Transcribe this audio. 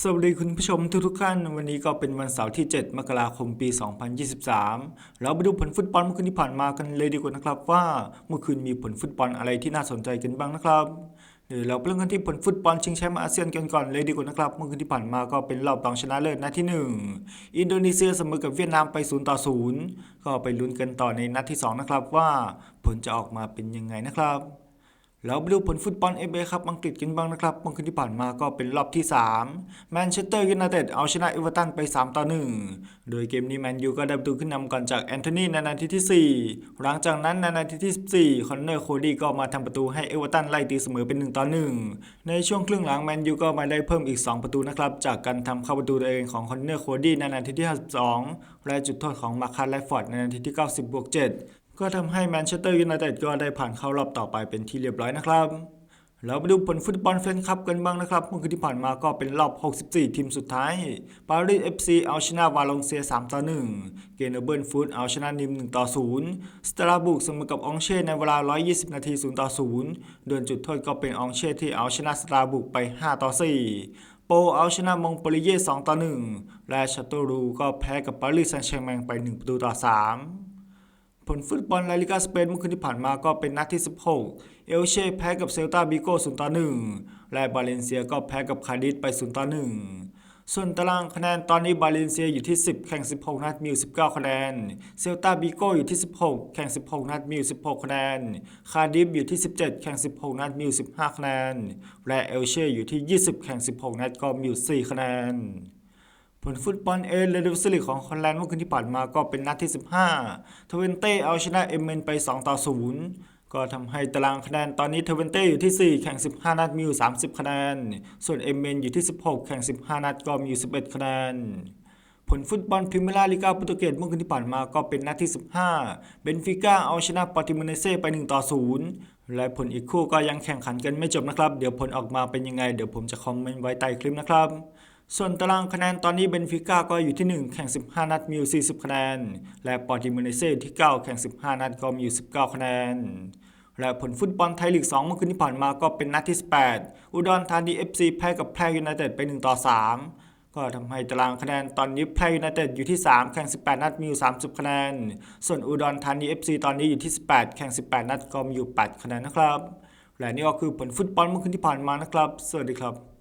สวัสดีคุณผู้ชมทุกๆท่าน วันนี้ก็เป็นวันเสาร์ที่ 7 มกราคมปี 2023 เราไปดูผลฟุตบอลเมื่อคืนที่ผ่านมากันเลยดีกว่านะครับ ว่าเมื่อคืนมีผลฟุตบอลอะไรที่น่าสนใจกันบ้างนะครับเดี๋ยวเราเริ่มกันที่ผลฟุตบอลชิงแชมป์อาเซียนกันก่อนเลยดีกว่านะครับ เมื่อคืนที่ผ่านมาก็เป็นรอบรองชนะเลิศนัดที่ 1 อินโดนีเซียเสมอกับเวียดนามไป0ต่อ0ก็ไปลุ้นกันต่อในนัดที่ 2 นะครับว่าผลจะออกมาเป็นยังไงนะครับ เราไปดูผลฟุตบอลเอเครับอังกฤษกันบ้างนะครับเมื่อคืนที่ผ่านมาก็เป็นรอบที่3แมนเชสเตอร์ยูไนเต็ดเอาชนะเอเวอร์ตันไป 3 ต่อ 1 โดยเกมนี้แมนยูก็ได้ประตูขึ้นนำก่อนจากแอนโทนีในนาทีที่ 4 หลังจากนั้นในนาทีที่ 14 คอนเนอร์โคดี้ก็มาทำประตูให้เอเวอร์ตันไล่ตีเสมอเป็น 1 ต่อ 1 ในช่วงครึ่งหลังแมนยูก็มาได้เพิ่มอีก 2 ประตูนะครับ จากการทำเข้าประตูตัวเองของคอนเนอร์โคดี้ในนาทีที่ 52 และจุดโทษของมาคาร์ไลฟอร์ดในนาทีที่ 90บวก7 ก็ทำให้แมนเชสเตอร์ยูไนเต็ดก็ได้ผ่านเข้ารอบต่อไปเป็นที่เรียบร้อยนะครับเราไปดูผลฟุตบอลเฟนคัพกันบ้างนะครับเมื่อคืนที่ผ่านมาก็เป็นรอบ 64 ทีมสุดท้าย ปารีส FC เอาชนะวาลงเซีย 3 ต่อ 1 เกนเบิร์นฟูดเอาชนะนิม 1 ต่อ 0 สตราบุกเสมอกับองเช่ในเวลา 120 นาที 0 ต่อ 0 โดยจุดโทษก็เป็นองเช่ที่เอาชนะสตราบุกไป 5 ต่อ 4 โปเอาชนะมงโปลิเย่ 2 ต่อ 1 และชาโตรูก็แพ้กับปารีสแซงต์แชร์แมงไป 1 ประตูต่อ 3 ผลฟุตบอลลาลิกาสเปนเมื่อคืนที่ผ่านมาก็เป็นนัดที่ 16 เอลเช่แพ้กับเซลตาบิโก้0ต่อ1และบาเลนเซียก็แพ้กับคาดิสไป0ต่อ1ส่วนตารางคะแนนตอนนี้บาเลนเซียอยู่ที่ 10 แข่ง 16 นัดมีอยู่ 19 คะแนน เซลตาบิโก้อยู่ที่ 16 แข่ง 16 นัดมีอยู่ 16 คะแนน คาดิสอยู่ที่ 17 แข่ง 16 นัดมีอยู่ 15 คะแนน และเอลเช่อยู่ที่ 20 แข่ง 16 นัดก็มีอยู่ 4 คะแนน ผลฟุตบอลเอเลดิสลีกของฮอลแลนด์เมื่อคืนที่ผ่านมาก็เป็นนัดที่ 15 ทเวนเต้เอาชนะเอเมนไป 2 ต่อ 0 ก็ทำให้ตารางคะแนนตอนนี้ทเวนเต้อยู่ที่ 4 แข่ง 15 นัดมีอยู่ 30 คะแนน ส่วนเอเมนอยู่ที่ 16 แข่ง 15 นัดก็มีอยู่ 11 คะแนนผลฟุตบอลพรีเมียร์ลีกาโปรตุเกสเมื่อคืนที่ผ่านมาก็เป็นนัดที่ 15 เบนฟิก้าเอาชนะปอร์ติโมเนเซ่ไป 1 ต่อ 0 และผลอีกคู่ก็ยังแข่งขันกันไม่จบนะครับ เดี๋ยวผลออกมาเป็นยังไง เดี๋ยวผมจะคอมเมนต์ไว้ใต้คลิปนะครับ ส่วนตารางคะแนนตอนนี้เบนฟิก้าก็อยู่ที่ 1 แข่ง 15 นัดมีอยู่ 40 คะแนน และปอร์ติโมเนเซ่ที่ 9 แข่ง 15 นัดก็มีอยู่ 19 คะแนน และผลฟุตบอลไทยลีก 2 เมื่อคืนที่ผ่านมาก็เป็นนัดที่ 18 อุดรธานี FC แพ้กับแพร่ยูไนเต็ดไป 1 ต่อ 3 ก็ทำให้ตารางคะแนนตอนนี้แพร่ยูไนเต็ดอยู่ที่ 3 แข่ง 18 นัดมีอยู่ 30 คะแนน ส่วนอุดรธานี FC ตอนนี้อยู่ที่ 18 แข่ง 18 นัดก็มีอยู่ 8 คะแนนนะครับ และนี่ก็คือผลฟุตบอลเมื่อคืนที่ผ่านมานะครับ สวัสดีครับ